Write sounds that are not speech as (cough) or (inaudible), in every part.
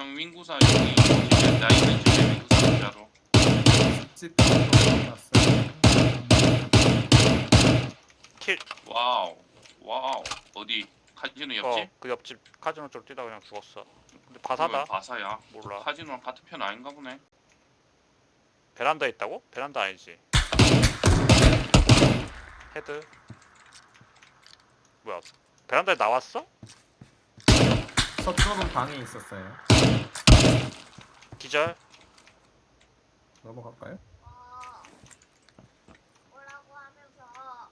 형 윙구사 여기 집에 나 있는 집에 윙구사 났어요. 킬. 와우 와우 어디 카지노 옆집? 어, 그 옆집 카지노 쪽 뛰다 그냥 죽었어. 근데 그건 바사다. 바사야 몰라. 카지노랑 같은 편 아닌가 보네 베란다에 있다고? 베란다 아니지. 헤드. 뭐야? 베란다에 나왔어? 서쪽은 방에 있었어요. 기절. 넘어갈까요? 하면서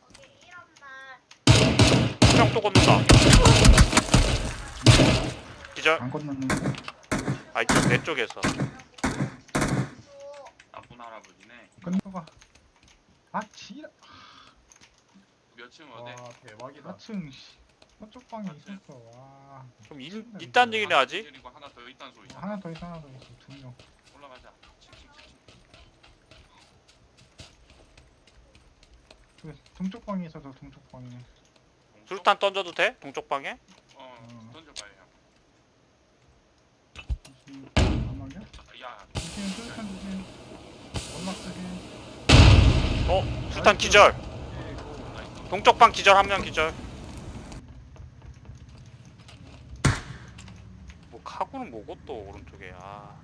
거기 이런 말또 건넌다. 기절. 안 건넜는데 아 이쪽 내 쪽에서. 나쁜 할아버지네 건너가 아 지랄 몇층 어디? 와 대박이다. 4층 서쪽 방에 있었어 와좀 일, 일단 얘기를 하지. 그리고 하나 더 있단 소리잖아 하나 더 있어 하나 더 있어 두명 올라가자 칙칙칙칙. 그 동쪽 방에 있어서 동쪽 방에 수류탄 던져도 돼? 동쪽 방에? 어 어. 던져봐요 무슨 안막이야? 형 야, 조심 수류탄 조심 연막 조심 어? 수류탄 기절. 나이스. 동쪽 방 기절 한 명 기절. 뭐 카고는 뭐고 또 오른쪽에. 아.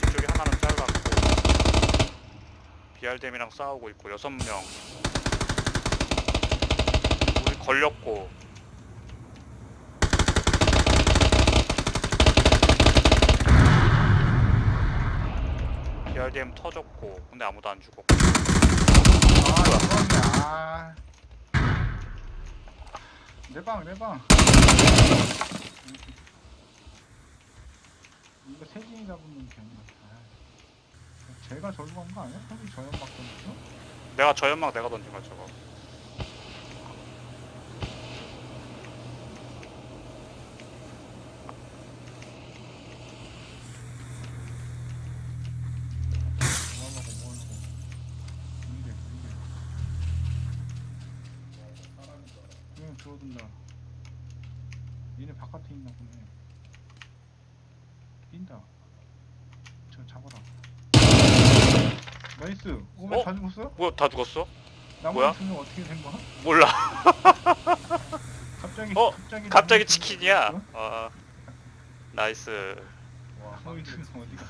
뒤쪽에 하나는 잘랐고 BRDM이랑 싸우고 있고 여섯 명. 우리 걸렸고 BRDM 터졌고 근데 아무도 안 죽었고 아 이번이야 내방 내 방 이거 세진이 잡으면 되는 아, 제가 절로 간 거 아니야? 형이 저 연막 던졌어? 내가 저 연막 내가 던진 거야 저거 뭐하려고 뭐하려고 뭔데 뭔데 그냥 줄어든다 얘네 바깥에 있나 보네 뛴다 저 잡아라 나이스 오메 어? 다 죽었어? 뭐야 다 죽었어? 나머지 뭐야? 두명 어떻게 된 거야? 몰라 (laughs) 갑자기 어? 갑자기 갑자기 치킨이야 어 나이스 와? 나머지 두명 어디 갔어?